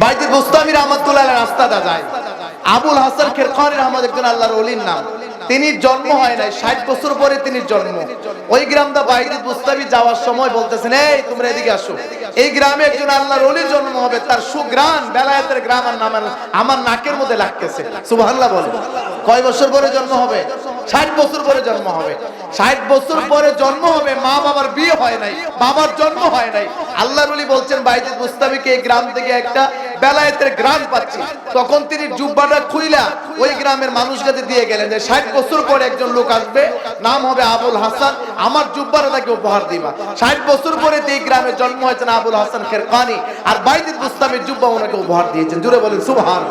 বাইতুল বুস্তামি রহমাতুল্লাহ রাস্তাটা যায়। আবুল হাসান খেরখানি রহমত একজন আল্লাহর ওলির নাম। তিনি জন্ম হয় নাই, ষাট বছর পরে তিনি জন্ম। ওই গ্রামটা বাইরে বুস্তাবি যাওয়ার সময় বলতেছেন, এই, তোমরা এদিকে আসো। এই গ্রামে একজন আল্লাহর ওলির জন্ম হবে, তার সুগ্রাম বেলায়েতের গ্রাম আর নাম আমার নাকের মধ্যে লাগতেছে। সুবহানাল্লাহ বলে। কয় বছর পরে জন্ম হবে? ষাট বছর পরে জন্ম হবে। ষাট বছর পরে জন্ম হবে, মা বাবার বিয়ে হয় নাই, বাবার জন্ম হয় নাই। আল্লাহর ওলি বলছেন বাইজুদ মুস্তাবিকে এই গ্রাম থেকে একটা বেলায়েতের গ্রাম পাচ্ছি। তখন তিনি জুব্বাটা খুইলা ওই গ্রামের দিয়ে গেলেন যে, ষাট বছর পরে একজন লোক আসবে, নাম হবে আবুল হাসান, আমার জুব্বাটা তাকে উপহার দিবা। ষাট বছর পরে এই গ্রামে জন্ম হয়েছেন আবুল হাসান খেরকানি, আর বাইজুদ মুস্তাবির জুব্বা ওনাকে উপহার দিয়েছেন। জুড়ে বলেন সুবহান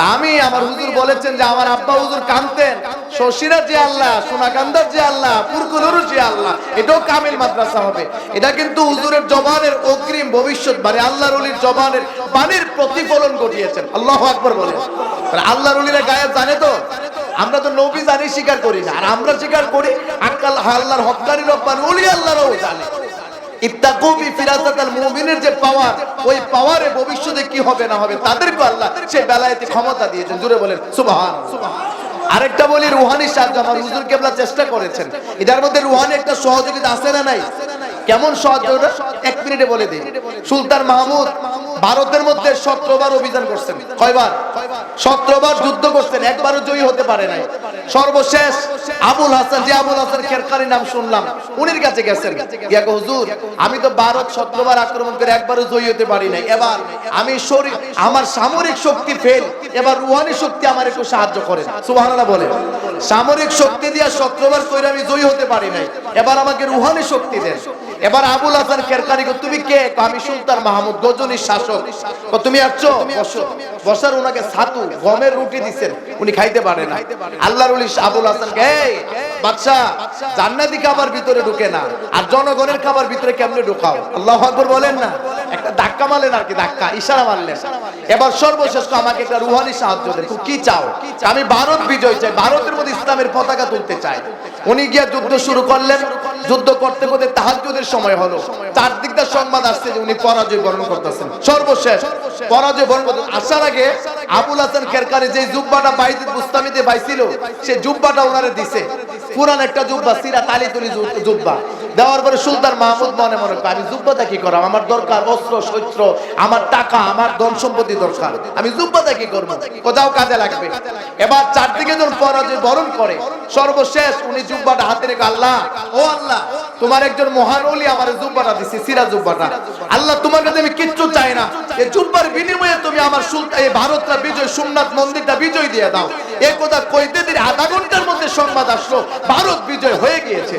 আমি আমার হুজুর বলেছেন যে আমার আব্বা হুজুর কানতেন। শশীরা যে আল্লাহ, সোনাকান্দার যে আল্লাহ পুরকুলুরু যে আল্লাহ, এটাও কামিল মাদ্রাসা হবে। এটা কিন্তু হুজুরের জবানের অগ্রিম ভবিষ্যৎ মানে আল্লাহর অলির জবানের বাণীর প্রতিফলন ঘটিয়েছেন। আল্লাহ আকবর বলে। আল্লাহর অলিরা গায়েব জানে তো? আমরা তো নবী জানি, স্বীকার করি না। আর আমরা স্বীকার করি, আকাল আল্লাহর হক্কানি রব্বান অলি আল্লাহরও জানে। যে পাওয়ার ওই পাওয়ারে ভবিষ্যতে কি হবে না হবে ক্ষমতা দিয়েছেন। বলেন সুবহান আরেকটা বলি, রুহানি সাহায্য আমার হুজুর কেবলা চেষ্টা করেছেন এদের মধ্যে রুহানি একটা সহযোগিতা আছে না নাই? কেমন সহযোগিতা এক মিনিটে বলে দিই। সুলতান মাহমুদ ভারতের মধ্যে সতেরোবার অভিযান করছেন। কয়বার? সতেরোবার যুদ্ধ করছেন। একবারও জয়ী হতে পারে নাই। সর্বশেষ আবুল হাসান, যে আবুল হাসান খেরকারি নাম শুনলাম, উনির কাছে গেছেন। ইয়া হুজুর, আমি তো ভারত সতেরোবার আক্রমণ করে একবারও জয়ী হতে পারি নাই। এবার আমি শরীর, আমার সামরিক শক্তি ফেল এবার রুহানি শক্তি আমার একটু সাহায্য করে সুবহানাল্লাহ বলে। সামরিক শক্তি দিয়া সতেরোবার কইরে আমি জয়ী হতে পারি নাই। এবার আমাকে রুহানি শক্তি দেন। এবার আবুল হাসান কেরকারি তুমি কে? আমি সুলতান মাহমুদ গজনীর শাসক। তুমি আসছো? বসো। বসার উনাকে ছাতু, গমের রুটি দিছেন। উনি খাইতে পারে না। আল্লাহর উলি আবুল হাসান কে? বাদশা জান্নাতি খাবার ভিতরে ঢুকে না। আর জনগণের খাবার ভিতরে কেমনে ঢুকাও? আল্লাহ আকবর বলেন না। একটা ধাক্কা মারলেন আর কি, ধাক্কা, ইশারা মারলেন। এবার সর্বশেষ আমাকে একটা রুহানি সাহায্য দেন। কি চাও? আমি ভারত বিজয় চাই, ভারতের মধ্যে ইসলামের পতাকা তুলতে চাই। উনি গিয়া যুদ্ধ শুরু করলেন। যুদ্ধ করতে করতে তাহাজ্জুদের সময় হলো। চারদিকটা সংবাদ আসছে যে উনি পরাজয় বরণ করতেছেন। সর্বশেষ, পরাজয় বরণ করতে আসার আগে আবুল হাসান কেরকারি যে জুব্বাটা বাইজিদ মুস্তামিতে পাইছিল সে জুব্বাটা ওনারে দিছে। পুরান একটা জুব্বা সিরা তালি তুলি জুব্বা। দেওয়ার পরে সুলতান মাহমুদ মনে মনে করে, আমি জুব্বাটা কি করাম আমার দরকার অস্ত্র শস্ত্র আমার টাকা আমার ধন সম্পত্তি দরকার। আমি জুব্বাটা কি করব? কোথাও কাজে লাগবে। এবার চারদিকে যখন পরাজয় বরণ করে সর্বশেষ উনি জুব্বাটা হাতে রেখে আল্লাহ ও আল্লাহ তোমার একজন মহান ওলি আমার জুব্বাটা দিছে সিরা জুব্বাটা। আল্লাহ তোমার কাছে আমি কিচ্ছু চাই না। এই জুব্বার বিনিময়ে তুমি আমার সুলতান এই ভারতটা বিজয় সোমনাথ মন্দিরটা বিজয় দিয়ে দাও। এই কথা কইতে দিন আধা ঘণ্টার মধ্যে সংবাদ আসলো ভারত বিজয় হয়ে গিয়েছে।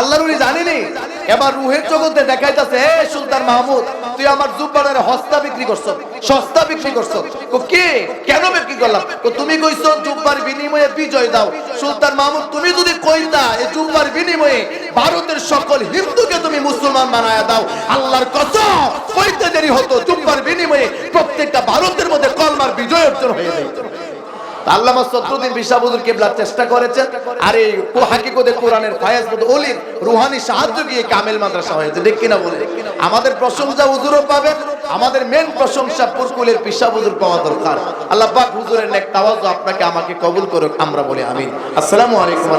আল্লাহর উলি জানিনি? এবার রুহের জগতে দেখাইতাছে, এ সুলতান মাহমুদ, তুই আমার জুব্বারের হস্তা বিক্রি করছ, সস্তা বিক্রি করছ। কো কেন বিক্রি করলাম? তুমি কইছো জুব্বার বিনিময়ে বিজয় দাও। সুলতান মাহমুদ, তুমি যদি কইতা এই জুব্বার বিনিময়ে ভারতের সকল হিন্দুকে তুমি মুসলমান বানায়া দাও, আল্লাহর কসম, কইতে দেরি হতো জুব্বার বিনিময়ে প্রত্যেকটা ভারতের মধ্যে কলমার বিজয় অর্জন হয়ে যেত আল্লামা চেষ্টা করেছেন। আর এই হাকিকতে কোরআনের ফায়াজ অলির রুহানি সাহায্য গিয়ে কামেল মাদ্রাসা হয়েছে। ঠিক কিনা বলে? আমাদের প্রশংসা হুজুরও পাবেন, আমাদের মেন প্রশংসা পুরকুলের পিসাবুদুর পাওয়া দরকার। আল্লাহ পাক হুজুরের নেক তাওয়াজ আপনাকে আমাকে কবুল করুক, আমরা বলি আমিন। আসসালামু আলাইকুম